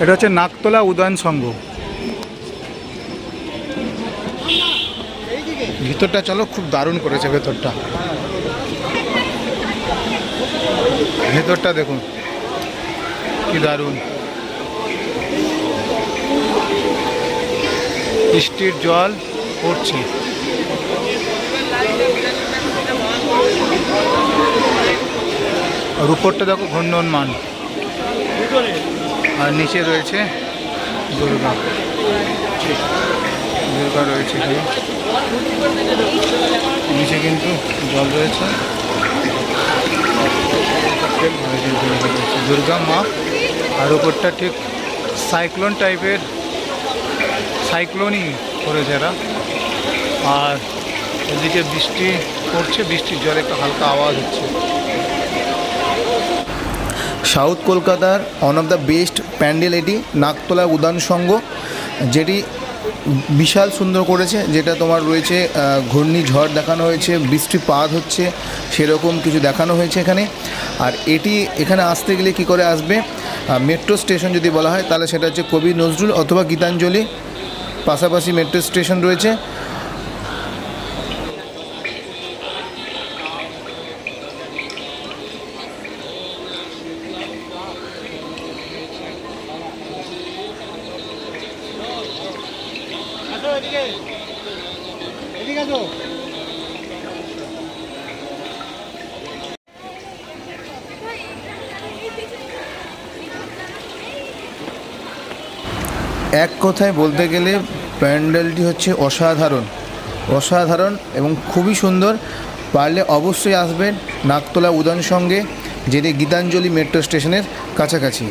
এটা হচ্ছে নাকতলা উদয়ন সংঘ। ভিতরটা চলো, খুব দারুণ করেছে ভেতরটা। ভেতরটা দেখুন, কি দারুণ। বৃষ্টির জল পড়ছে। আর উপরটা দেখো ঘূর্ণনমান। আর নিচে রয়েছে দুর্গা। দুর্গা রয়েছে নিচে কিন্তু জল রয়েছে। দুর্গা মা, আর উপরটা ঠিক সাইক্লোন টাইপের, সাইক্লোনই করেছে এরা। আর এদিকে বৃষ্টি পড়ছে, বৃষ্টির জলে একটা হালকা আওয়াজ হচ্ছে। সাউথ কলকাতার one of the best pandal এটি নাকতলা উদান সংঘ, যেটি বিশাল সুন্দর করেছে, যেটা তোমার রয়েছে ঘূর্ণিঝড় দেখানো হয়েছে, বৃষ্টিপাত হচ্ছে, সেরকম কিছু দেখানো হয়েছে এখানে। আর এটি এখানে আসতে গেলে কি করে আসবে? মেট্রো স্টেশন যদি বলা হয়, তাহলে সেটা হচ্ছে কবি নজরুল অথবা গীতাঞ্জলি। পাশাপাশি মেট্রো স্টেশন রয়েছে। এক কথায় বলতে গেলে প্যান্ডেলটি হচ্ছে অসাধারণ। অসাধারণ এবং খুবই সুন্দর। পারলে অবশ্যই আসবেন নাকতলা উদয়ন সঙ্গে, যেটি গীতাঞ্জলি মেট্রো স্টেশনের কাছাকাছি।